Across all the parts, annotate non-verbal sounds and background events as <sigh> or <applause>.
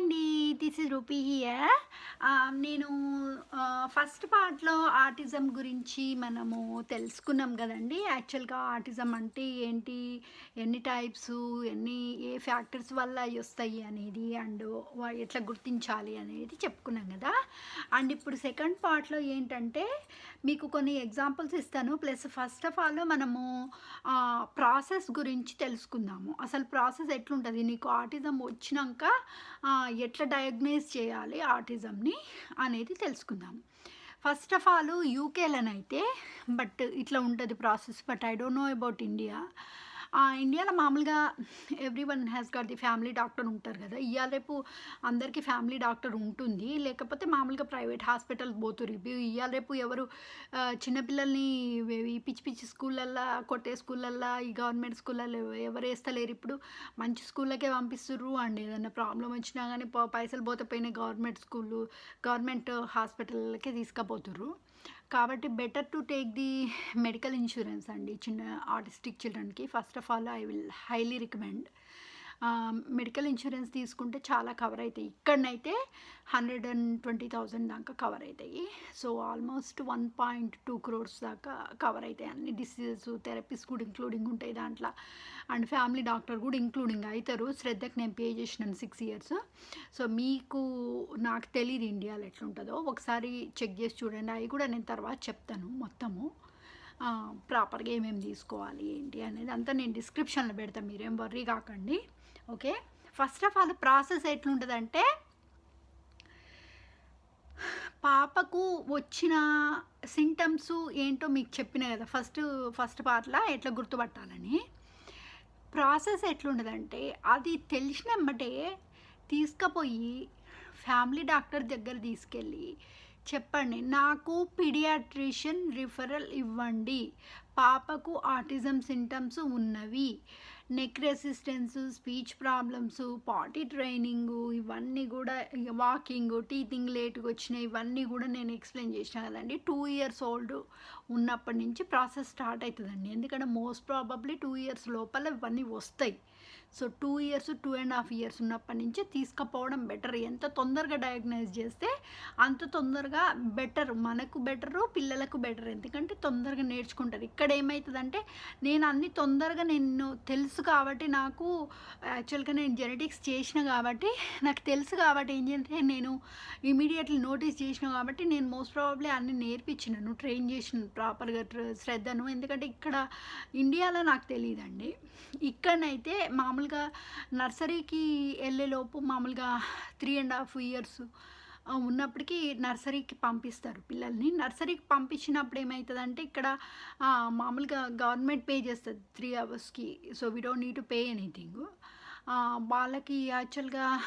అండి this is Rupi here నేను first పార్ట్లో ఆర్టిజం గురించి మనము తెలుసుకున్నాం కదండి. యాక్చువల్గా ఆర్టిజం అంటే ఏంటి ఎన్ని టైప్స్ ఎన్ని ఏ ఫ్యాక్టర్స్ వల్ల అవి వస్తాయి అనేది అండ్ ఎట్లా గుర్తించాలి అనేది చెప్పుకున్నాం కదా. అండ్ ఇప్పుడు సెకండ్ పార్ట్లో ఏంటంటే మీకు కొన్ని ఎగ్జాంపుల్స్ ఇస్తాను. ప్లస్ ఫస్ట్ ఆఫ్ ఆల్ మనము uh, ప్రాసెస్ గురించి తెలుసుకుందాము. అసలు ప్రాసెస్ ఎట్లుంటుంది? నీకు ఆర్టిజం వచ్చినాక uh, ఎట్లా డయాగ్నైజ్ చేయాలి ఆటిజంని అనేది తెలుసుకుందాం. ఫస్ట్ ఆఫ్ ఆల్ యూకేలోనైతే బట్ ఇట్లా ఉంటుంది process but I don't know about India ఇండియాలో మామూలుగా everyone has got the family doctor ఉంటారు కదా. ఇవాళ రేపు అందరికీ ఫ్యామిలీ డాక్టర్ ఉంటుంది. లేకపోతే మామూలుగా ప్రైవేట్ హాస్పిటల్ పోతురు ఇవాళ రేపు ఎవరు చిన్నపిల్లల్ని ఈ పిచ్చి పిచ్చి స్కూళ్ళల్లో కొట్టే స్కూళ్ళల్లో ఈ గవర్నమెంట్ స్కూళ్ళల్లో ఎవరు వేస్తలేరు ఇప్పుడు. మంచి స్కూళ్ళకే పంపిస్తుర్రు. అండ్ ఏదైనా ప్రాబ్లం వచ్చినా కానీ పైసలు పోతే పోయిన గవర్నమెంట్ స్కూళ్ళు గవర్నమెంట్ హాస్పిటల్కే తీసుకుపోతుర్రు. కాబట్టి better to take the medical insurance అండి. చిన్న autistic చిల్డ్రన్కి first of all I will highly recommend medical insurance తీసుకుంటే చాలా కవర్ అవుతాయి ఇక్కడనైతే హండ్రెడ్ అండ్ ట్వంటీ థౌజండ్ దాకా కవర్ అవుతాయి so almost one point two crores దాకా కవర్ అవుతాయి అన్ని డిసీజెస్ థెరపీస్ కూడా ఇంక్లూడింగ్ ఉంటాయి దాంట్లో. అండ్ ఫ్యామిలీ డాక్టర్ కూడా ఇంక్లూడింగ్ అవుతారు శ్రద్ధకి నేను పే చేసినాను సిక్స్ ఇయర్స్. సో మీకు నాకు తెలియదు ఇండియాలో ఎట్లుంటుందో. ఒకసారి చెక్ చేసి చూడండి. అవి కూడా నేను తర్వాత చెప్తాను మొత్తము. ప్రాపర్గా ఏమేమి తీసుకోవాలి ఏంటి అనేది అంతా నేను డిస్క్రిప్షన్లో పెడతాను మీరేం వర్రీ కాకండి. Okay? First of all process ఎట్లుంటుందంటే పాపకు వచ్చిన సింటమ్స్ ఏంటో మీకు చెప్పిన కదా ఫస్ట్ ఫస్ట్ పార్ట్లో ఎట్లా గుర్తుపట్టాలని. ప్రాసెస్ ఎట్లుండదంటే అది తెలిసిన వెంబటే తీసుకుపోయి ఫ్యామిలీ డాక్టర్ దగ్గర తీసుకెళ్ళి చెప్పండి నాకు పీడియాట్రిషియన్ రిఫరల్ ఇవ్వండి. పాపకు ఆటిజం సింటమ్స్ ఉన్నవి. Neck resistance speech problems potty training ఇవన్నీ కూడా వాకింగ్ టీతింగ్ లేట్గా వచ్చినాయి ఇవన్నీ కూడా నేను ఎక్స్ప్లెయిన్ చేసిన కదండి. టూ ఇయర్స్ ఓల్డ్ ఉన్నప్పటి నుంచి ప్రాసెస్ స్టార్ట్ అవుతుందండి. ఎందుకంటే మోస్ట్ ప్రాబబ్లీ టూ ఇయర్స్ లోపల ఇవన్నీ వస్తాయి. So two years two and half years ఉన్నప్పటి నుంచి తీసుకుపోవడం బెటర్. ఎంత తొందరగా డయాగ్నైజ్ చేస్తే అంత తొందరగా బెటర్ మనకు బెటరు పిల్లలకు బెటర్. ఎందుకంటే తొందరగా నేర్చుకుంటారు. ఇక్కడ ఏమవుతుందంటే నేను అన్ని తొందరగా నేను తెలుసు కాబట్టి నాకు యాక్చువల్గా నేను జెనెటిక్స్ చేసిన కాబట్టి నాకు తెలుసు కాబట్టి ఏం చేస్తే నేను ఇమీడియట్లీ నోటీస్ చేసిన కాబట్టి నేను మోస్ట్ ప్రాబబ్లీ అన్ని నేర్పించినాను ట్రైన్ చేసిన ప్రాపర్గా శ్రద్ధను. ఎందుకంటే ఇక్కడ ఇండియాలో నాకు తెలియదండి ఇక్కడనైతే మామూలుగా నర్సరీకి వెళ్ళేలోపు మామూలుగా త్రీ అండ్ హాఫ్ ఇయర్స్ ఉన్నప్పటికీ నర్సరీకి పంపిస్తారు పిల్లల్ని. నర్సరీకి పంపించినప్పుడు ఏమవుతుందంటే ఇక్కడ మామూలుగా గవర్నమెంట్ పే చేస్తుంది త్రీ అవర్స్కి so we don't need to pay anything వాళ్ళకి యాక్చువల్గా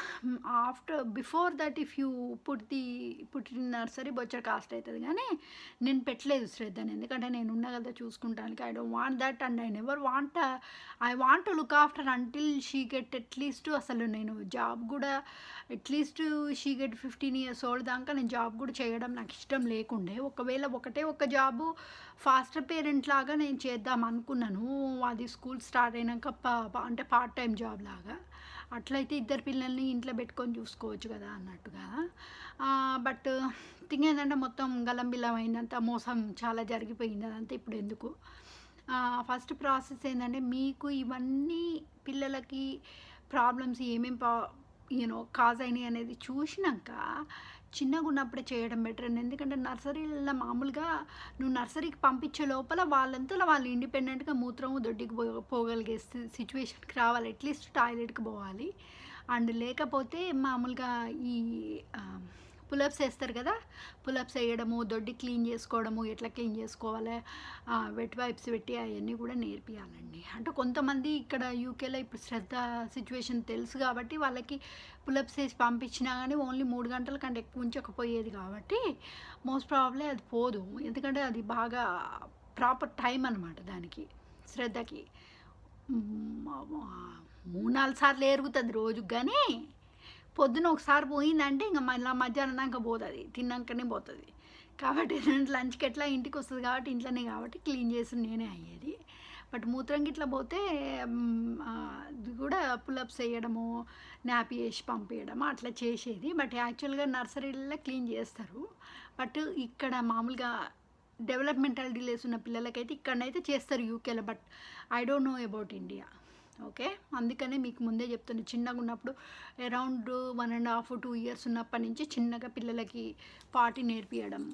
after before that if you పుట్టి పుట్టిన నర్సరీ బొచ్చర్ కాస్ట్ అవుతుంది కానీ నేను పెట్టలేదు శ్రద్ధని. ఎందుకంటే నేను ఉన్నా కదా చూసుకుంటానికి. I don't want that and I never want I want look after until she get at least అసలు నేను జాబ్ కూడా at least she get fifteen years old దాకా నేను జాబ్ కూడా చేయడం నాకు ఇష్టం లేకుండే. ఒకవేళ ఒకటే ఒక జాబు ఫాస్టర్ పేరెంట్ లాగా నేను చేద్దాం అనుకున్నాను. అది స్కూల్ స్టార్ట్ అయినాక పా- అంటే పార్ట్ టైం జాబ్ లాగా. అట్లయితే ఇద్దరు పిల్లల్ని ఇంట్లో పెట్టుకొని చూసుకోవచ్చు కదా అన్నట్టుగా. బట్ uh, థింగ్ ఏంటంటే మొత్తం గలంబిలం అయిందంత మోసం చాలా జరిగిపోయింది అదంతా ఇప్పుడు ఎందుకు? ఫస్ట్ ప్రాసెస్ ఏంటంటే మీకు ఇవన్నీ పిల్లలకి ప్రాబ్లమ్స్ ఏమేమి పా యూనో కాజ్ అయినాయి అనేది చూసినాక చిన్నగా ఉన్నప్పుడే చేయడం బెటర్ అండి. ఎందుకంటే నర్సరీలలో మామూలుగా నువ్వు నర్సరీకి పంపించే లోపల వాళ్ళంతా వాళ్ళు ఇండిపెండెంట్గా మూత్రము దొడ్డికి పో పోగలిగే సిచ్యువేషన్కి రావాలి. అట్లీస్ట్ టాయిలెట్కి పోవాలి. అండ్ లేకపోతే మామూలుగా ఈ పులప్స్ వేస్తారు కదా పులప్స్ వేయడము దొడ్డి క్లీన్ చేసుకోవడము ఎట్లా క్లీన్ చేసుకోవాలి వెట్ వైప్స్ పెట్టి అవన్నీ కూడా నేర్పియాలండి. అంటే కొంతమంది ఇక్కడ యూకేలో ఇప్పుడు శ్రద్ధ సిచ్యువేషన్ తెలుసు కాబట్టి వాళ్ళకి పులప్స్ వేసి పంపించినా కానీ ఓన్లీ మూడు గంటల కంటే ఎక్కువ ఉంచకపోయేది కాబట్టి మోస్ట్ ప్రాబ్లీ అది పోదు. ఎందుకంటే అది బాగా ప్రాపర్ టైం అనమాట దానికి శ్రద్ధకి. మూడు నాలుగు సార్లు ఎరుగుతుంది రోజుకి కానీ పొద్దున ఒకసారి పోయిందంటే ఇంకా మళ్ళీ మధ్యాహ్నం దాకా పోతుంది తిన్నాకనే పోతుంది. కాబట్టి <laughs> ఏంటంటే లంచ్కి ఎట్లా ఇంటికి వస్తుంది కాబట్టి ఇంట్లోనే కాబట్టి క్లీన్ చేసి నేనే అయ్యేది. బట్ మూత్రం ఇట్లా పోతే అది కూడా పులప్స్ వేయడము నాపి వేసి పంపించడము అట్లా చేసేది. బట్ యాక్చువల్గా నర్సరీలలో క్లీన్ చేస్తారు. బట్ ఇక్కడ మామూలుగా డెవలప్మెంటల్ డిలేస్ ఉన్న పిల్లలకైతే ఇక్కడనైతే చేస్తారు యూకేలో. But I don't know about India. Okay? అందుకనే మీకు ముందే చెప్తున్నా చిన్నగా ఉన్నప్పుడు around one and half two years ఉన్నప్పటి నుంచి చిన్నగా పిల్లలకి పాటి నేర్పించడం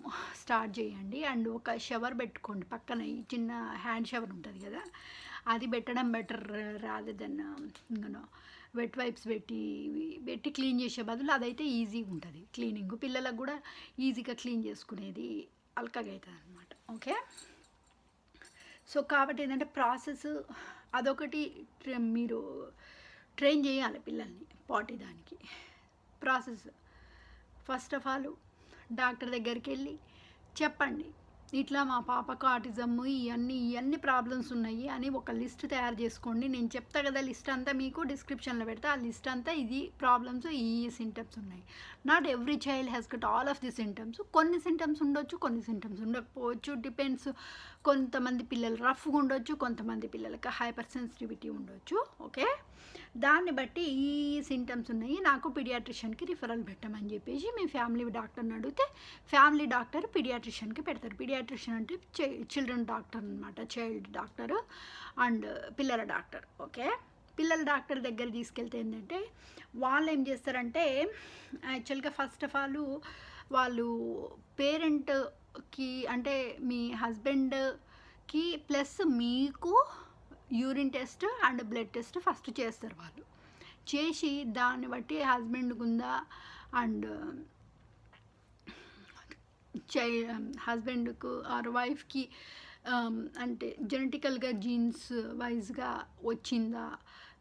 స్టార్ట్ చేయండి. అండ్ ఒక షవర్ పెట్టుకోండి. పక్కన ఈ చిన్న హ్యాండ్ షవర్ ఉంటుంది కదా అది పెట్టడం బెటర్ రాదు దెన్ ఇంకనో వెట్ వైప్స్ పెట్టి పెట్టి క్లీన్ చేసే బదులు అదైతే ఈజీగా ఉంటుంది. క్లీనింగ్ పిల్లలకు కూడా ఈజీగా క్లీన్ చేసుకునేది అల్కగా అవుతుంది అనమాట ఓకే? సో కాబట్టి ఏంటంటే ప్రాసెస్ అదొకటి మీరు ట్రైన్ చేయాలి పిల్లల్ని పాటి దానికి process first of all doctor దగ్గరికి వెళ్ళి చెప్పండి. ఇట్లా మా పాపకు ఆటిజమ్ ఇవన్నీ ఇవన్నీ ప్రాబ్లమ్స్ ఉన్నాయి అని ఒక లిస్ట్ తయారు చేసుకోండి. నేను చెప్తా కదా లిస్ట్ అంతా మీకు డిస్క్రిప్షన్లో పెడతా. ఆ లిస్ట్ అంతా ఇది ప్రాబ్లమ్స్ ఈ సింటమ్స్ ఉన్నాయి. Not every child has got all of the symptoms కొన్ని సింటమ్స్ ఉండొచ్చు కొన్ని సింటమ్స్ ఉండకపోవచ్చు. డిపెండ్స్ కొంతమంది పిల్లలు రఫ్గా ఉండొచ్చు కొంతమంది పిల్లలకి హైపర్ సెన్సిటివిటీ ఉండొచ్చు. ఓకే దాన్ని బట్టి ఈ సింటమ్స్ ఉన్నాయి. నాకు పీడియాట్రిషియన్కి రిఫరల్ పెట్టమని చెప్పేసి మీ ఫ్యామిలీ డాక్టర్ని అడిగితే ఫ్యామిలీ డాక్టర్ పీడియాట్రిషియన్కి పెడతారు. పీడియాట్రిషియన్ అంటే చిల్డ్రన్ డాక్టర్ అనమాట చైల్డ్ డాక్టర్ అండ్ పిల్లల డాక్టర్ ఓకే పిల్లల డాక్టర్ దగ్గర తీసుకెళ్తే ఏంటంటే వాళ్ళు ఏం చేస్తారంటే యాక్చువల్గా ఫస్ట్ ఆఫ్ ఆల్ వాళ్ళు పేరెంట్కి అంటే మీ హస్బెండ్కి ప్లస్ మీకు urine test and blood test first చేస్తారు వాళ్ళు. చేసి దాన్ని బట్టి హస్బెండ్కి ఉందా అండ్ చై హస్బెండ్కు ఆర్ వైఫ్కి అంటే జెనెటికల్గా జీన్స్ వైజ్గా వచ్చిందా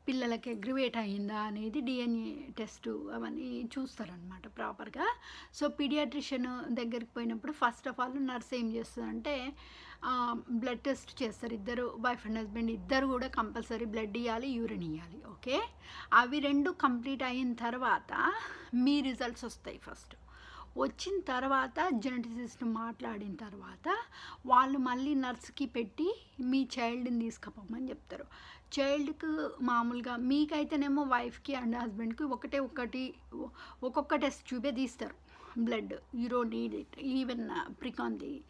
పిల్లలకి అగ్రివేట్ అయ్యిందా అనేది డిఎన్ఏ టెస్ట్ అవన్నీ చూస్తారనమాట ప్రాపర్గా సో పీడియాట్రిషియన్ దగ్గరికి పోయినప్పుడు ఫస్ట్ ఆఫ్ ఆల్ నర్స్ ఏం చేస్తుందంటే బ్లడ్ టెస్ట్ చేస్తారు ఇద్దరు వైఫ్ అండ్ హస్బెండ్ ఇద్దరు కూడా కంపల్సరీ బ్లడ్ ఇవ్వాలి యూరిన్ ఇవ్వాలి ఓకే అవి రెండు కంప్లీట్ అయిన తర్వాత మీ రిజల్ట్స్ వస్తాయి ఫస్ట్ వచ్చిన తర్వాత జెనటిసిస్ట్ మాట్లాడిన తర్వాత వాళ్ళు మళ్ళీ నర్స్కి పెట్టి మీ చైల్డ్ని తీసుకుపోమని చెప్తారు. చైల్డ్కి మామూలుగా మీకైతేనేమో వైఫ్కి అండ్ హస్బెండ్కి ఒకటే ఒకటి ఒక్కొక్క టెస్ట్ చూపే తీస్తారు. Blood you don't need it. Even prick on the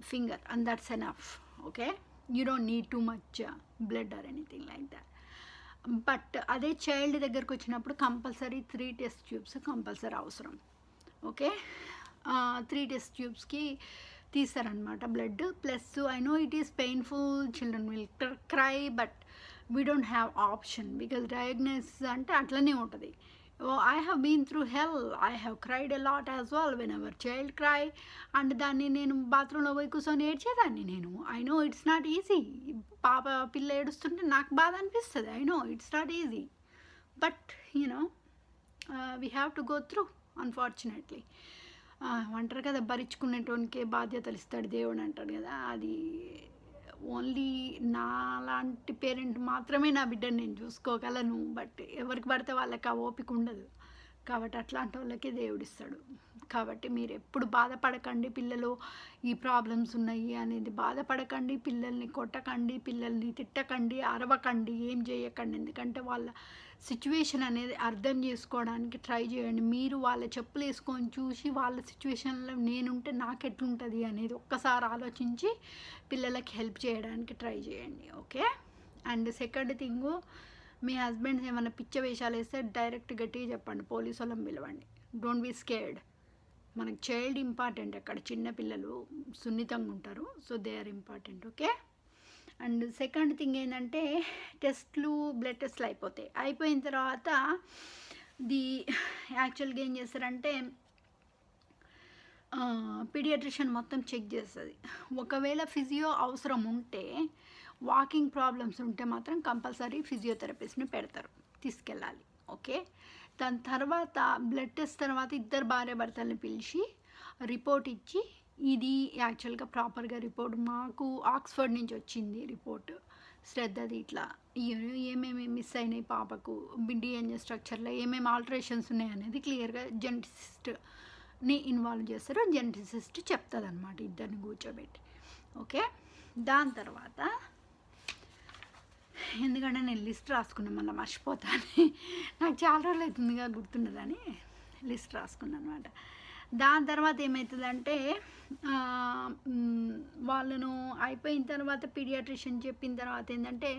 finger and that's enough okay? You don't need too much blood or anything like that. But అదే చైల్డ్ దగ్గరకు వచ్చినప్పుడు compulsory three test tubes compulsory అవసరం. Okay? Three test ట్యూబ్స్కి తీస్తారనమాట blood plus I know it is painful children will cry but we don't have option because diagnosis అంటే అట్లనే ఉంటుంది. I have been through hell I have cried a lot as well whenever child cry and దాన్ని నేను బాత్రూంలో పోయి కూర్చొని ఏడ్చేదాన్ని నేను. I know it's not easy పాప పిల్ల ఏడుస్తుంటే నాకు బాధ అనిపిస్తుంది. I know it's not easy but you know we have to go through unfortunately అంటారు కదా భరించుకునేటోనికే బాధ్యతలు ఇస్తాడు దేవుడు అంటాడు కదా. అది ఓన్లీ నాలాంటి పేరెంట్ మాత్రమే నా బిడ్డని నేను చూసుకోగలను. బట్ ఎవరికి పడితే వాళ్ళకి ఆ ఓపిక ఉండదు. కాబట్టి అట్లాంటి వాళ్ళకి దేవుడిస్తాడు కాబట్టి మీరు ఎప్పుడు బాధపడకండి పిల్లలు ఈ ప్రాబ్లమ్స్ ఉన్నాయి అనేది బాధపడకండి పిల్లల్ని కొట్టకండి పిల్లల్ని తిట్టకండి అరవకండి ఏం చేయకండి. ఎందుకంటే వాళ్ళ సిచ్యువేషన్ అనేది అర్థం చేసుకోవడానికి ట్రై చేయండి. మీరు వాళ్ళ చెప్పులు వేసుకొని చూసి వాళ్ళ సిచ్యువేషన్లో నేనుంటే నాకు ఎట్లుంటుంది అనేది ఒక్కసారి ఆలోచించి పిల్లలకి హెల్ప్ చేయడానికి ట్రై చేయండి. ఓకే? అండ్ సెకండ్ థింగు మీ హస్బెండ్స్ ఏమైనా పిచ్చ వేషాలు వేస్తే డైరెక్ట్ గట్టిగా చెప్పండి. పోలీసు వాళ్ళని పిలవండి. డోంట్ బీ స్కేర్డ్ మనకు చైల్డ్ ఇంపార్టెంట్ అక్కడ. చిన్నపిల్లలు సున్నితంగా ఉంటారు. So they are important okay? And second thing ఏంటంటే టెస్ట్లు బ్లడ్ టెస్ట్లు అయిపోతాయి. అయిపోయిన తర్వాత ది యాక్చువల్గా ఏం చేస్తారంటే పీడియాట్రిషియన్ మొత్తం చెక్ చేస్తుంది. ఒకవేళ ఫిజియో అవసరం ఉంటే వాకింగ్ ప్రాబ్లమ్స్ ఉంటే మాత్రం కంపల్సరీ ఫిజియోథెరపిస్ట్ని పెడతారు తీసుకెళ్ళాలి. ఓకే? దాని తర్వాత బ్లడ్ టెస్ట్ తర్వాత ఇద్దరు భార్య భర్తల్ని పిలిచి రిపోర్ట్ ఇచ్చి ఇది యాక్చువల్గా ప్రాపర్గా రిపోర్ట్ మాకు ఆక్స్ఫర్డ్ నుంచి వచ్చింది రిపోర్ట్. శ్రద్ధది ఇట్లా. ఏమేమి మిస్ అయినాయి పాపకు డిఎన్ఏ స్ట్రక్చర్లో ఏమేమి ఆల్టరేషన్స్ ఉన్నాయి అనేది క్లియర్గా జెంటిసిస్ట్ని ఇన్వాల్వ్ చేస్తారు. జెంటిసిస్ట్ చెప్తుంది అనమాట ఇద్దరిని కూర్చోబెట్టి. ఓకే? దాని తర్వాత ఎందుకంటే నేను లిస్ట్ రాసుకున్నాను మళ్ళీ మర్చిపోతాను. నాకు చాలా రోజులు అవుతుందిగా గుర్తుండదని లిస్ట్ రాసుకున్నాను అనమాట దాని తర్వాత ఏమవుతుందంటే వాళ్ళను అయిపోయిన తర్వాత పీడియాట్రిషియన్ చెప్పిన తర్వాత ఏంటంటే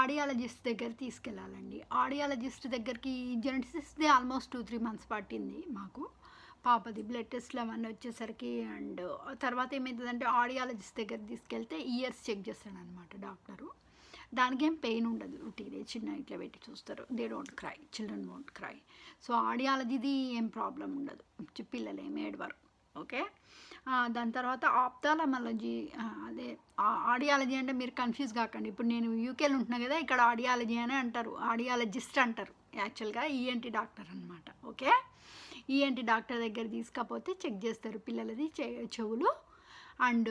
ఆడియాలజిస్ట్ దగ్గర తీసుకెళ్ళాలండి. ఆడియాలజిస్ట్ దగ్గరికి జెనటిసిస్దే ఆల్మోస్ట్ టూ త్రీ మంత్స్ పట్టింది మాకు. పాపది బ్లడ్ టెస్ట్లు అవన్నీ వచ్చేసరికి అండ్ తర్వాత ఏమవుతుందంటే ఆడియాలజిస్ట్ దగ్గర తీసుకెళ్తే ఇయర్స్ చెక్ చేస్తాడనమాట డాక్టరు. దానికి ఏం పెయిన్ ఉండదు ఉట్టిదే చిన్న ఇట్లా పెట్టి చూస్తారు. They don't cry children won't cry so ఆడియాలజీది ఏం ప్రాబ్లం ఉండదు. పిల్లలు ఏమి ఏడవరు. ఓకే దాని తర్వాత ఆప్తాలమాలజీ అదే ఆడియాలజీ అంటే మీరు కన్ఫ్యూజ్ కాకండి. ఇప్పుడు నేను యూకేలో ఉంటున్నా కదా ఇక్కడ ఆడియాలజీ అని అంటారు. ఆడియాలజిస్ట్ అంటారు. యాక్చువల్గా ఈఎన్టీ డాక్టర్ అనమాట ఓకే ఈఎన్టీ డాక్టర్ దగ్గర తీసుకపోతే చెక్ చేస్తారు పిల్లలది చె- చెవులు. అండ్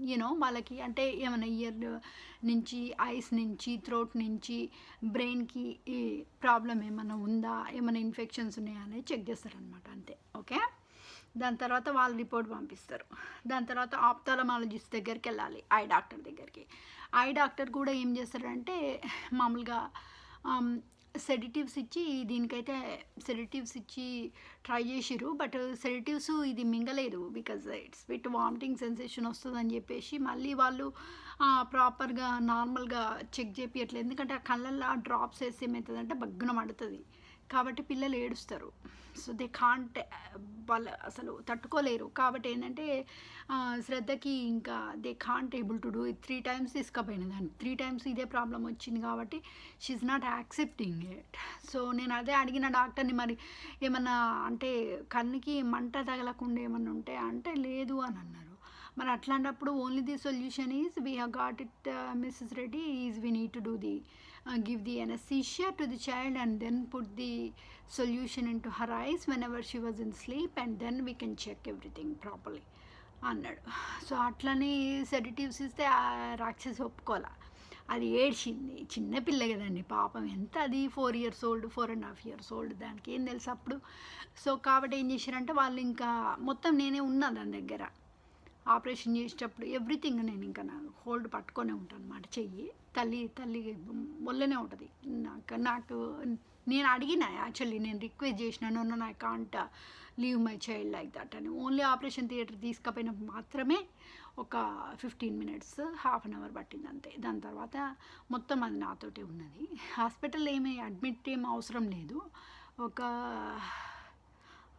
యూనో వాళ్ళకి అంటే ఏమైనా ఇయర్ నుంచి ఐస్ నుంచి థ్రోట్ నుంచి బ్రెయిన్కి ఈ ప్రాబ్లం ఏమైనా ఉందా? ఏమైనా ఇన్ఫెక్షన్స్ ఉన్నాయా అనేది చెక్ చేస్తారనమాట అంతే. ఓకే దాని తర్వాత వాళ్ళ రిపోర్ట్ పంపిస్తారు. దాని తర్వాత ఆప్తాలమాలజిస్ట్ దగ్గరికి వెళ్ళాలి ఐ డాక్టర్ దగ్గరికి. ఐ డాక్టర్ కూడా ఏం చేస్తారంటే మామూలుగా um, సెడిటివ్స్ ఇచ్చి దీనికైతే సెడిటివ్స్ ఇచ్చి ట్రై చేసిరు బట్ సెడిటివ్స్ ఇది మింగలేదు because it's with vomiting sensation వస్తుందని చెప్పేసి మళ్ళీ వాళ్ళు ప్రాపర్గా నార్మల్గా చెక్ చేపియట్లేదు. ఎందుకంటే ఆ కళ్ళల్లో డ్రాప్స్ వేసి ఏమవుతుందంటే బగ్గున పడుతుంది కాబట్టి పిల్లలు ఏడుస్తారు. సో దే కాంట్ వాళ్ళు అసలు తట్టుకోలేరు. కాబట్టి ఏంటంటే శ్రద్ధకి ఇంకా they can't able to do it three times తీసుకుపోయింది దాన్ని. త్రీ టైమ్స్ ఇదే ప్రాబ్లం వచ్చింది కాబట్టి she's not accepting it so నేను అదే అడిగిన డాక్టర్ని మరి ఏమన్నా అంటే కన్నుకి మంట తగలకుండా ఏమన్నా ఉంటే అంటే లేదు అని అన్నారు. మరి అట్లాంటప్పుడు only the solution is we have got it Mrs Reddy is we need to do the give the anesthesia to the child and then put the solution into her eyes whenever she was in sleep and then we can check everything properly అన్నాడు so అట్లని sedatives ఇస్తే ఆ రాక్షసి ఒప్పుకోలే అది ఏడ్చింది చిన్న పిల్ల కదండి పాపం ఎంత అది four years old four and half years old దానికి ఏం తెలుసు అప్పుడు సో కాబట్టి ఏం చేశారంటే వాళ్ళు ఇంకా మొత్తం నేనే ఉన్నా దాని దగ్గర ఆపరేషన్ చేసేటప్పుడు ఎవ్రీథింగ్ నేను ఇంకా నా హోల్డ్ పట్టుకొనే ఉంటాను అనమాట చెయ్యి. తల్లి తల్లి వల్లనే ఉంటుంది. నాకు నాకు నేను అడిగిన యాక్చువల్లీ నేను రిక్వెస్ట్ చేసినాను నన్ను I can't leave my child like that అని. ఓన్లీ ఆపరేషన్ థియేటర్ తీసుకపోయినప్పుడు మాత్రమే ఒక fifteen minutes half an hour పట్టింది అంతే. దాని తర్వాత మొత్తం అది నాతోటే ఉన్నది. హాస్పిటల్ ఏమీ అడ్మిట్ ఏం అవసరం లేదు. ఒక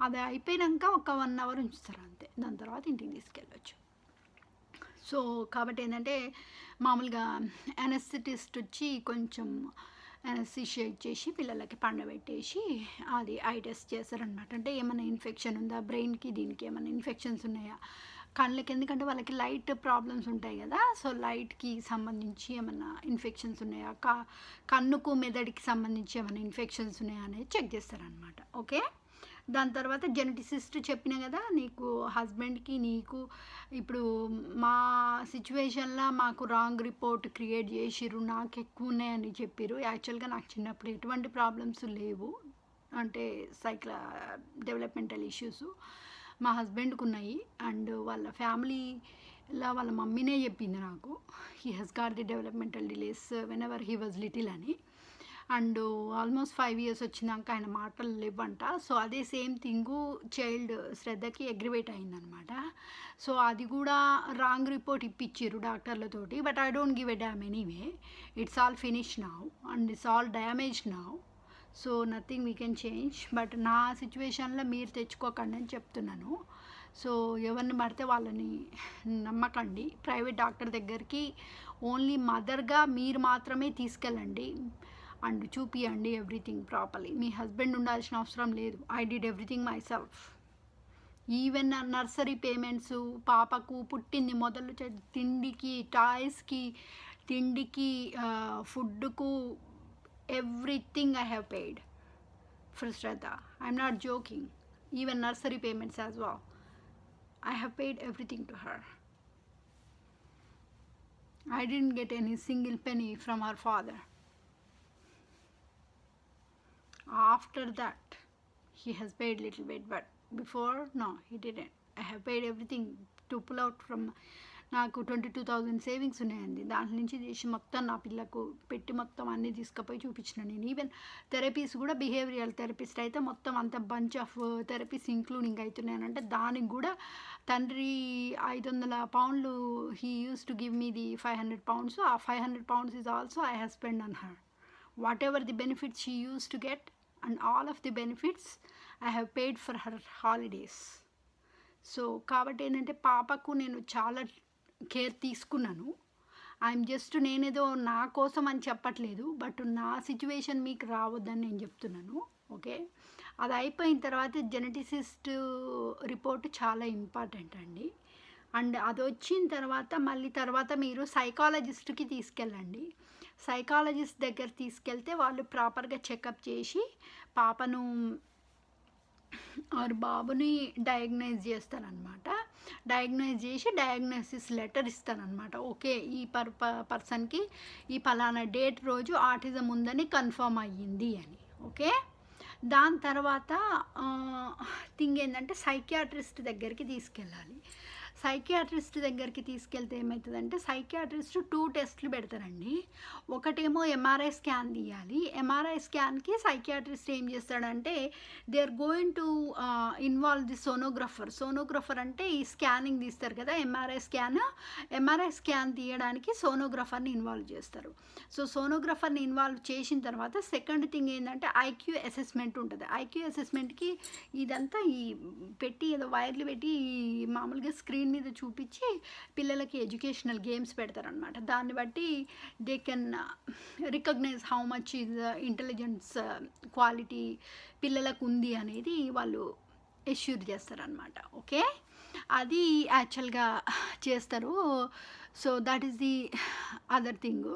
అది అయిపోయినాక ఒక వన్ అవర్ ఉంచుతారు అంతే. దాని తర్వాత ఇంటికి తీసుకెళ్ళవచ్చు సో కాబట్టి ఏంటంటే మామూలుగా అనస్థెటిస్ట్ వచ్చి కొంచెం ఎనస్థిషియేట్ చేసి పిల్లలకి పండబెట్టేసి అది ఐ టెస్ట్ చేస్తారనమాట అంటే ఏమైనా ఇన్ఫెక్షన్ ఉందా? బ్రెయిన్కి దీనికి ఏమైనా ఇన్ఫెక్షన్స్ ఉన్నాయా? కళ్ళకి ఎందుకంటే వాళ్ళకి లైట్ ప్రాబ్లమ్స్ ఉంటాయి కదా. సో లైట్కి సంబంధించి ఏమైనా ఇన్ఫెక్షన్స్ ఉన్నాయా? కన్నుకు మెదడుకి సంబంధించి ఏమైనా ఇన్ఫెక్షన్స్ ఉన్నాయా అనేది చెక్ చేస్తారనమాట ఓకే దాని తర్వాత జెనటిసిస్ట్ చెప్పిన కదా నీకు హస్బెండ్కి నీకు ఇప్పుడు మా సిచ్యువేషన్లో మాకు రాంగ్ రిపోర్ట్ క్రియేట్ చేసిర్రు నాకు ఎక్కువ ఉన్నాయని చెప్పిర్రు. యాక్చువల్గా నాకు చిన్నప్పుడు ఎటువంటి ప్రాబ్లమ్స్ లేవు. అంటే సైక్ల డెవలప్మెంటల్ ఇష్యూస్ మా హస్బెండ్కి ఉన్నాయి అండ్ వాళ్ళ ఫ్యామిలీలో వాళ్ళ మమ్మీనే చెప్పింది నాకు. He has got the developmental delays whenever he was little అని. అండ్ ఆల్మోస్ట్ ఫైవ్ ఇయర్స్ వచ్చినాక ఆయన మాటలు లేవంట. సో అదే సేమ్ థింగు చైల్డ్ శ్రద్ధకి అగ్రివేట్ అయిందనమాట. సో అది కూడా రాంగ్ రిపోర్ట్ ఇప్పించారు డాక్టర్లతోటి but I don't give a damn anyway. It's all finish now and it's all damage now. So nothing we can change. But నా సిచ్యువేషన్లో మీరు తెచ్చుకోకండి అని చెప్తున్నాను. సో ఎవరిని పడితే వాళ్ళని నమ్మకండి. ప్రైవేట్ డాక్టర్ దగ్గరికి ఓన్లీ మదర్గా మీరు మాత్రమే తీసుకెళ్ళండి. అండ్ చూపియండి ఎవ్రీథింగ్ ప్రాపర్లీ. మీ హస్బెండ్ ఉండాల్సిన అవసరం లేదు. I did everything myself even nursery payments పాపకు పుట్టింది మొదలు తిండికి టాయ్స్కి తిండికి ఫుడ్కు everything I have paid for Shraddha. I'm not joking. Even nursery payments as వా I have paid everything to her. I didn't get any single penny from her father. After that, he has paid little bit, but before, no, he didn't. I have paid everything to pull out from నాకు twenty two thousand savings ఉన్నాయండి దాంట్లో నుంచి తీసి మొత్తం నా పిల్లకు పెట్టి మొత్తం అన్నీ తీసుకుపోయి చూపించిన నేను. ఈవెన్ థెరపీస్ కూడా బిహేవియరల్ థెరపిస్ట్ అయితే మొత్తం అంత బంచ్ ఆఫ్ థెరపీస్ ఇంక్లూడింగ్ అవుతున్నాయనంటే దానికి కూడా తండ్రి ఐదు వందల పౌండ్లు he use to give me the five hundred pounds ఆ five hundred pounds is also I have spend on her whatever the benefits she use to get and all of the benefits I have paid for her holidays so కాబట్టి ఏంటంటే పాపకు నేను చాలా care తీసుకున్నాను. I'm just నేనేదో నా కోసం అని చెప్పట్లేదు బట్ నా సిచ్యువేషన్ మీకు రావద్దని నేను చెప్తున్నాను. ఓకే అది అయిపోయిన తర్వాత జెనటిసిస్ట్ రిపోర్ట్ చాలా ఇంపార్టెంట్ అండి. అండ్ అది వచ్చిన తర్వాత మళ్ళీ తర్వాత మీరు సైకాలజిస్ట్కి తీసుకెళ్ళండి. సైకాలజిస్ట్ దగ్గర తీసుకెళ్తే వాళ్ళు ప్రాపర్గా చెకప్ చేసి పాపను ఆరు బాబుని డయాగ్నైజ్ చేస్తారనమాట డయాగ్నైజ్ చేసి డయాగ్నోసిస్ లెటర్ ఇస్తారనమాట ఓకే ఈ పర్ పర్సన్కి ఈ పలానా డేట్ రోజు ఆటిజం ఉందని కన్ఫర్మ్ అయ్యింది అని. ఓకే? దాని తర్వాత థింగ్ ఏంటంటే సైకియాట్రిస్ట్ దగ్గరికి తీసుకెళ్ళాలి. సైకియాట్రిస్ట్ దగ్గరికి తీసుకెళ్తే ఏమవుతుందంటే సైకియాట్రిస్ట్ టూ టెస్ట్లు పెడతారండి. ఒకటేమో ఎంఆర్ఐ స్కాన్ తీయాలి. ఎంఆర్ఐ స్కాన్కి సైకియాట్రిస్ట్ ఏం చేస్తాడంటే they are going to involve the sonographer sonographer అంటే ఈ స్కానింగ్ తీస్తారు కదా ఎంఆర్ఐ స్కాన్ ఎంఆర్ఐ స్కాన్ తీయడానికి సోనోగ్రఫర్ని ఇన్వాల్వ్ చేస్తారు. సో సోనోగ్రఫర్ని ఇన్వాల్వ్ చేసిన తర్వాత సెకండ్ థింగ్ ఏంటంటే ఐక్యూ అసెస్మెంట్ ఉంటుంది. ఐక్యూ అసెస్మెంట్కి ఇదంతా ఈ పెట్టి ఏదో వైర్లు పెట్టి ఈ మామూలుగా స్క్రీన్ మీద చూపించి పిల్లలకి ఎడ్యుకేషనల్ గేమ్స్ పెడతారనమాట దాన్ని బట్టి they can recognise how much is intelligence quality పిల్లలకు ఉంది అనేది వాళ్ళు ఎష్యూర్ చేస్తారనమాట ఓకే? అది యాక్చువల్గా చేస్తారు. So that is the other thing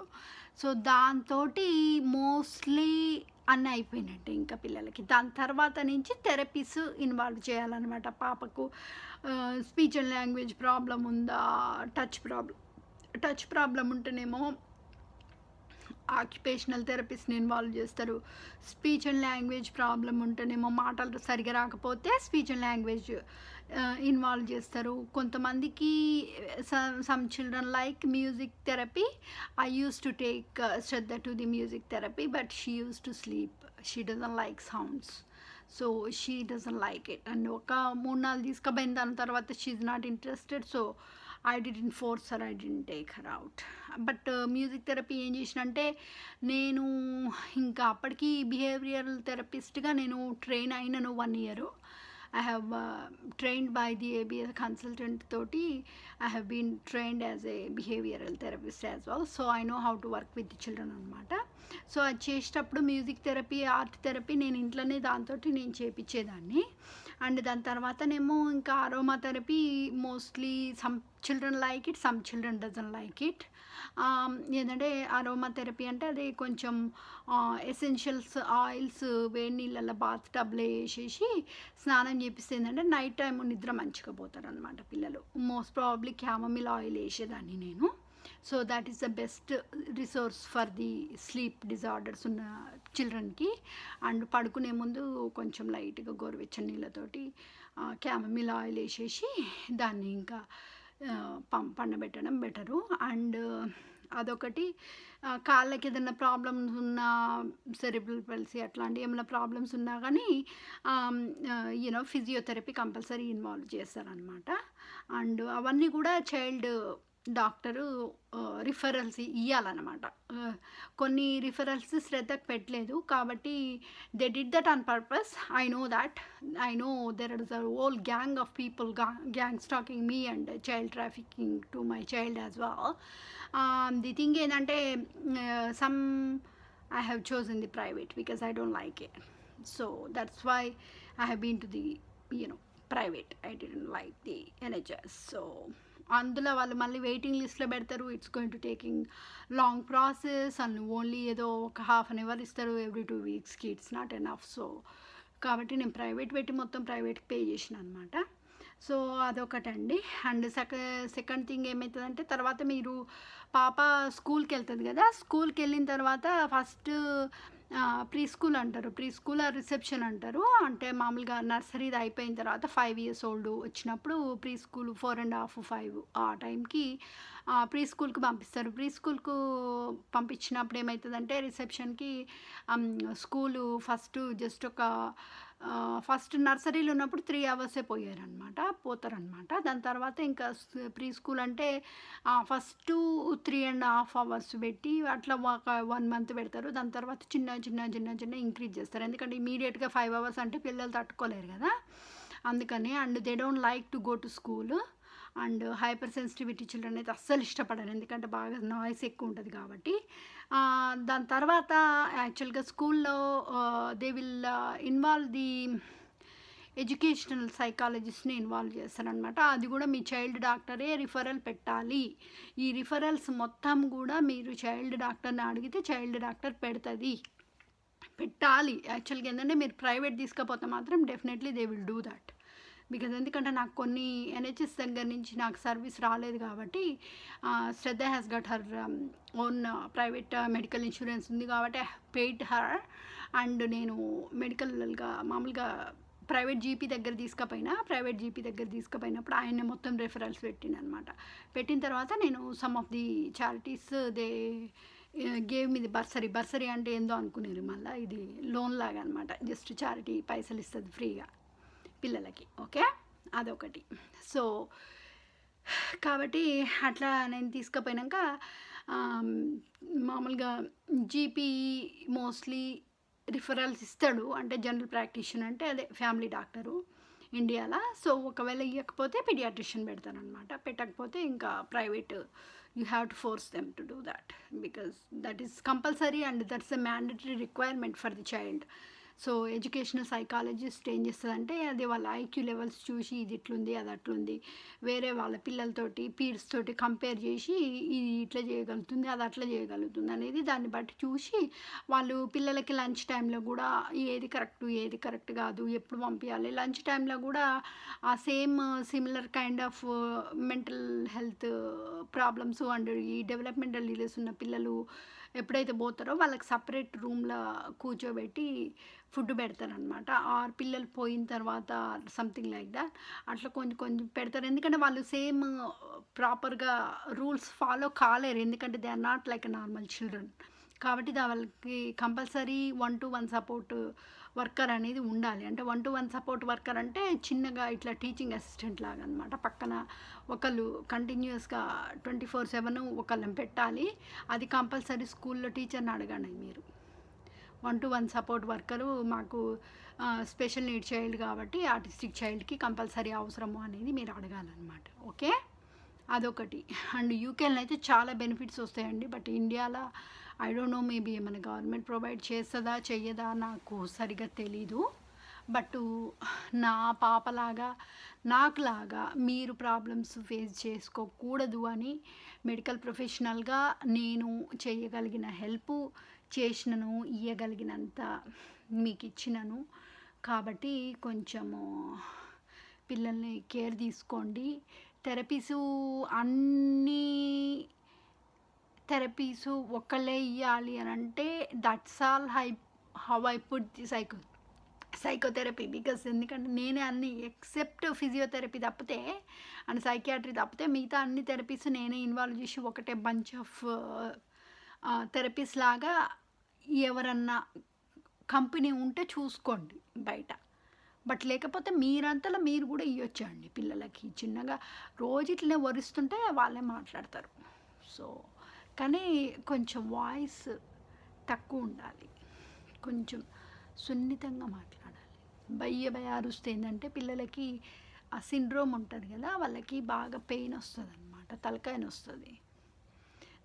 so దాంతో మోస్ట్లీ అన్న అయిపోయినట్టే ఇంకా పిల్లలకి. దాని తర్వాత నుంచి థెరపీస్ ఇన్వాల్వ్ చేయాలన్నమాట పాపకు. స్పీచ్ అండ్ లాంగ్వేజ్ ప్రాబ్లం ఉందా? టచ్ ప్రాబ్లం టచ్ ప్రాబ్లం ఉంటేనేమో ఆక్యుపేషనల్ థెరపిస్ట్ని ఇన్వాల్వ్ చేస్తారు. స్పీచ్ అండ్ లాంగ్వేజ్ ప్రాబ్లం ఉంటేనేమో మాటలు సరిగా రాకపోతే స్పీచ్ అండ్ లాంగ్వేజ్ ఇన్వాల్వ్ చేస్తారు. కొంతమందికి some children like music therapy I use to take Shraddha to the music therapy but she use to sleep she doesn't like sounds so she doesn't like it and ఒక మూడు నాలుగు తీసుకుపోయిన దాని తర్వాత she's not interested so I didn't force her I didn't take her out but music therapy ఏం చేసినంటే నేను ఇంకా అప్పటికి బిహేవియరల్ థెరపిస్ట్గా నేను ట్రైన్ అయినను one year I have trained by the ABS consultant తోటి I have been trained as a behavioural therapist as well so I know how to work with the children అనమాట సో అది చేసేటప్పుడు మ్యూజిక్ థెరపీ ఆర్ట్ థెరపీ నేను ఇంట్లోనే దాంతో నేను చేపించేదాన్ని and దాని తర్వాతనేమో ఇంకా aroma therapy mostly some children like it some children doesn't like it ఏంటంటే అరోమా థెరపీ అంటే అది కొంచెం ఎసెన్షియల్స్ ఆయిల్స్ వేడి నీళ్ళల్లో బాత్ టబ్లో వేసేసి స్నానం చేపిస్తే ఏంటంటే నైట్ టైం నిద్ర మంచిగా పోతారు అనమాట పిల్లలు. మోస్ట్ ప్రాబ్లీ క్యామమిల్ ఆయిల్ వేసేదాన్ని నేను. So that is the best resource for the sleep disorders ఉన్న చిల్డ్రన్కి అండ్ పడుకునే ముందు కొంచెం లైట్గా గోరువెచ్చని నీళ్ళతోటి క్యామమిల్ ఆయిల్ వేసేసి దాన్ని ఇంకా పం పండబెట్టడం బెటరు. అండ్ అదొకటి కాళ్ళకి ఏదైనా ప్రాబ్లమ్స్ ఉన్నా సెరిబ్రల్ పల్సీ అట్లాంటి ఏమైనా ప్రాబ్లమ్స్ ఉన్నా కానీ you know physiotherapy compulsory involve చేస్తారనమాట అండ్ అవన్నీ కూడా చైల్డ్ డాక్టరు రిఫరల్స్ ఇవ్వాలన్నమాట కొన్ని రిఫరల్స్ శ్రద్ధకు పెట్టలేదు కాబట్టి they did that on purpose I know that I know there is a whole gang of people gang stalking me and child trafficking to my child as well the thing ఏంటంటే some I have chosen the private because I don't like it so that's why I have been to the you know private I'd like the NHS so అందులో వాళ్ళు మళ్ళీ waiting లిస్ట్లో పెడతారు it's going to taking long process and only ఏదో ఒక half an hour ఇస్తారు every two వీక్స్కి it's not enough so కాబట్టి నేను ప్రైవేట్ పెట్టి మొత్తం ప్రైవేట్కి పే చేసిన అనమాట సో అదొకటండి. అండ్ సెక సెకండ్ థింగ్ ఏమవుతుందంటే తర్వాత మీరు పాప స్కూల్కి వెళ్తుంది కదా స్కూల్కి వెళ్ళిన తర్వాత ఫస్ట్ ప్రీ స్కూల్ అంటారు. ప్రీ స్కూల్ రిసెప్షన్ అంటారు. అంటే మామూలుగా నర్సరీది అయిపోయిన తర్వాత ఫైవ్ ఇయర్స్ ఓల్డ్ వచ్చినప్పుడు preschool four and half five ఆ టైంకి ప్రీ స్కూల్కి పంపిస్తారు. ప్రీ స్కూల్కు పంపించినప్పుడు ఏమవుతుందంటే రిసెప్షన్కి స్కూలు ఫస్ట్ జస్ట్ ఒక ఫస్ట్ నర్సరీలో ఉన్నప్పుడు త్రీ అవర్సే పోయారనమాట పోతారనమాట దాని తర్వాత ఇంకా ప్రీ స్కూల్ అంటే first three and half hours పెట్టి అట్లా ఒక వన్ మంత్ పెడతారు. దాని తర్వాత చిన్న చిన్న చిన్న చిన్న ఇంక్రీజ్ చేస్తారు. ఎందుకంటే ఇమీడియట్గా ఫైవ్ అవర్స్ అంటే పిల్లలు తట్టుకోలేరు కదా. అందుకని and they don't like to go to school. And hyper sensitivity children అయితే అస్సలు ఇష్టపడరు. ఎందుకంటే బాగా నాయిస్ ఎక్కువ ఉంటుంది కాబట్టి. దాని తర్వాత యాక్చువల్గా స్కూల్లో they will involve the educational సైకాలజిస్ట్ని involve చేస్తారనమాట అది కూడా మీ చైల్డ్ డాక్టరే రిఫరల్ పెట్టాలి. ఈ రిఫరల్స్ మొత్తం కూడా మీరు చైల్డ్ డాక్టర్ని అడిగితే చైల్డ్ డాక్టర్ పెడుతుంది. పెట్టాలి. యాక్చువల్గా ఏంటంటే మీరు ప్రైవేట్ తీసుకపోతే మాత్రం definitely they will do that because ఎందుకంటే నాకు కొన్ని ఎన్హెచ్ఎస్ దగ్గర నుంచి నాకు సర్వీస్ రాలేదు కాబట్టి Shraddha has got her own private medical insurance ఉంది కాబట్టి పెయిడ్ హర్ అండ్ నేను మెడికల్గా మామూలుగా ప్రైవేట్ జీపీ దగ్గర తీసుకపోయినా ప్రైవేట్ జీపీ దగ్గర తీసుకుపోయినప్పుడు ఆయన మొత్తం రెఫరల్స్ పెట్టినమాట పెట్టిన తర్వాత నేను some of the charities they game మీద బర్సరీ బర్సరీ అంటే ఏందో అనుకునేది మళ్ళీ. ఇది లోన్ లాగా అనమాట జస్ట్ చారిటీ పైసలు ఇస్తుంది ఫ్రీగా పిల్లలకి ఓకే? అదొకటి. సో కాబట్టి అట్లా నేను తీసుకుపోయినాక మామూలుగా జీపీ మోస్ట్లీ రిఫరల్స్ ఇస్తాడు. అంటే జనరల్ ప్రాక్టీషన్ అంటే అదే ఫ్యామిలీ డాక్టరు ఇండియాలో. సో ఒకవేళ ఇవ్వకపోతే పిడియాట్రిషియన్ పెడతానమాట పెట్టకపోతే ఇంకా private you have to force them to do that. Because that is compulsory and that's a mandatory requirement for the child. So educational psychologist ఏం చేస్తుందంటే అది వాళ్ళ ఐక్యూ లెవెల్స్ చూసి ఇది ఇట్లుంది అది అట్లుంది వేరే వాళ్ళ పిల్లలతోటి పీర్స్ తోటి కంపేర్ చేసి ఇది ఇట్లా చేయగలుగుతుంది అది అట్లా చేయగలుగుతుంది అనేది దాన్ని బట్టి చూసి వాళ్ళు పిల్లలకి లంచ్ టైంలో కూడా ఏది కరెక్ట్ ఏది కరెక్ట్ కాదు ఎప్పుడు పంపించాలి లంచ్ టైంలో కూడా ఆ same similar kind of mental health problems and ఈ డెవలప్మెంటల్ డిలేస్ ఉన్న పిల్లలు ఎప్పుడైతే పోతారో వాళ్ళకి సపరేట్ రూమ్లో కూర్చోబెట్టి ఫుడ్ పెడతారనమాట ఆర్ పిల్లలు పోయిన తర్వాత సంథింగ్ లైక్ దాట్ అట్లా కొంచెం కొంచెం పెడతారు. ఎందుకంటే వాళ్ళు సేమ్ ప్రాపర్గా రూల్స్ ఫాలో కాలేరు. ఎందుకంటే they are not like normal children కాబట్టి వాళ్ళకి compulsory one to one support worker అనేది ఉండాలి. అంటే one to one support worker అంటే చిన్నగా ఇట్లా టీచింగ్ అసిస్టెంట్ లాగా అనమాట పక్కన ఒకళ్ళు కంటిన్యూస్గా ట్వంటీ ఫోర్ సెవెన్ ఒకళ్ళని పెట్టాలి. అది కంపల్సరీ స్కూల్లో టీచర్ని అడగండి మీరు. One to one support worker మాకు స్పెషల్ నీడ్ చైల్డ్ కాబట్టి ఆర్టిస్టిక్ చైల్డ్కి కంపల్సరీ అవసరము అనేది మీరు అడగాలన్నమాట ఓకే? అదొకటి. అండ్ యూకేలో అయితే చాలా బెనిఫిట్స్ వస్తాయండి. బట్ ఇండియాలో ఐ డోంట్ నో మేబీ ఏమైనా గవర్నమెంట్ ప్రొవైడ్ చేస్తుందా చెయ్యదా నాకు సరిగా తెలీదు. బట్ నా పాపలాగా నాకులాగా మీరు ప్రాబ్లమ్స్ ఫేస్ చేసుకోకూడదు అని మెడికల్ ప్రొఫెషనల్గా నేను చేయగలిగిన హెల్ప్ చేసినను ఇవ్వగలిగినంత మీకు ఇచ్చినను కాబట్టి కొంచెము పిల్లల్ని కేర్ తీసుకోండి. థెరపీసు అన్నీ థెరపీస్ ఒక్కళ్ళే ఇవ్వాలి అని అంటే that's all hi how I put the psycho psychotherapy. Because ఎందుకంటే నేనే అన్ని ఎక్సెప్ట్ ఫిజియోథెరపీ తప్పితే అండ్ సైకియాట్రీ తప్పితే మిగతా అన్ని థెరపీస్ నేనే ఇన్వాల్వ్ చేసి ఒకటే బంచ్ ఆఫ్ థెరపీస్ లాగా ఎవరన్నా కంపెనీ ఉంటే చూసుకోండి బయట. బట్ లేకపోతే మీరంతలో మీరు కూడా ఇవ్వచ్చండి పిల్లలకి. చిన్నగా రోజు ఇట్లనే వరుస్తుంటే వాళ్ళే మాట్లాడతారు. సో కానీ కొంచెం వాయిస్ తక్కువ ఉండాలి కొంచెం సున్నితంగా మాట్లాడాలి. బయ్య భయ అరుస్తే ఏంటంటే పిల్లలకి ఆ సిండ్రోమ్ ఉంటుంది కదా వాళ్ళకి బాగా పెయిన్ వస్తుంది అనమాట తలకాయన వస్తుంది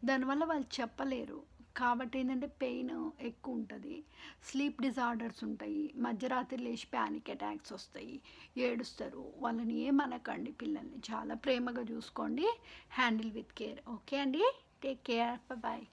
దానివల్ల వాళ్ళు చెప్పలేరు. కాబట్టి ఏంటంటే పెయిన్ ఎక్కువ ఉంటుంది స్లీప్ డిజార్డర్స్ ఉంటాయి. మధ్యరాత్రి లేచి ప్యానిక్ అటాక్స్ వస్తాయి. ఏడుస్తారు. వాళ్ళని ఏమనకండి పిల్లల్ని. చాలా ప్రేమగా చూసుకోండి. Handle with care. ఓకే అండి? Take care bye